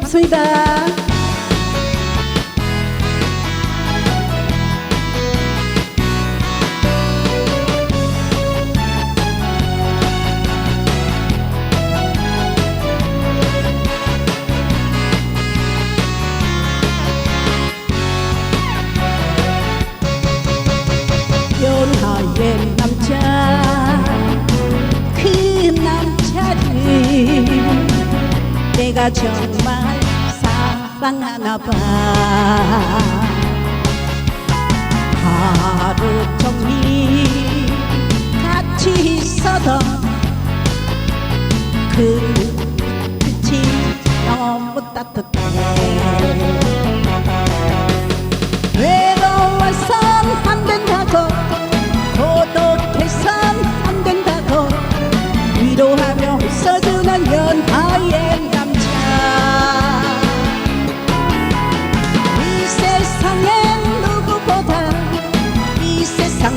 반갑습니다. 그 남자를 내가 정 말 사랑하나 봐. 하루 종일 같이 있어도 그 끝이 너무 따뜻해. 외로워선 안 된다고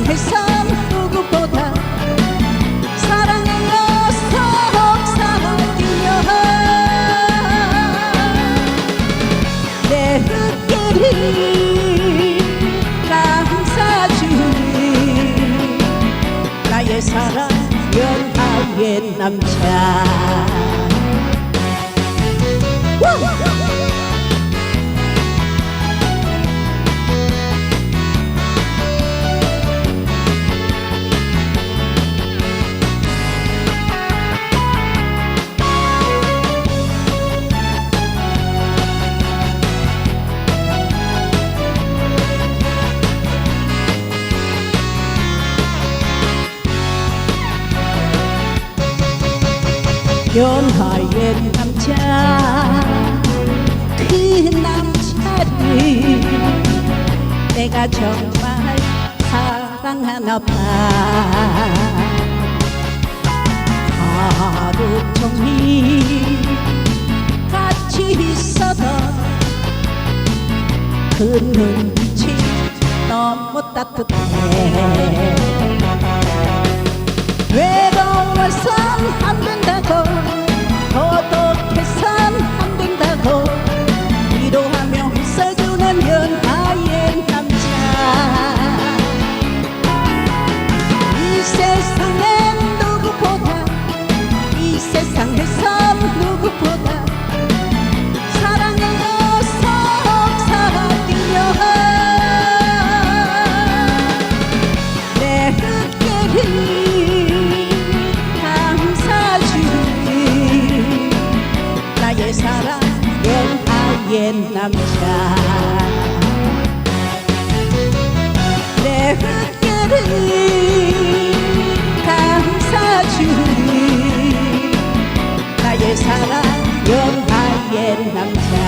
세상에선 누구보다 사랑해요 속삭이며 내 흙길이 감싸주는 나의 사랑 연하의 남자 연하의 남자. 그 남자를 내가 정말 사랑하나 봐. 하루 종일 같이 있어도 그 눈빛이 너무 따뜻해 고 남자 내 환경을 감싸주는 나의 사랑 연하의 남자.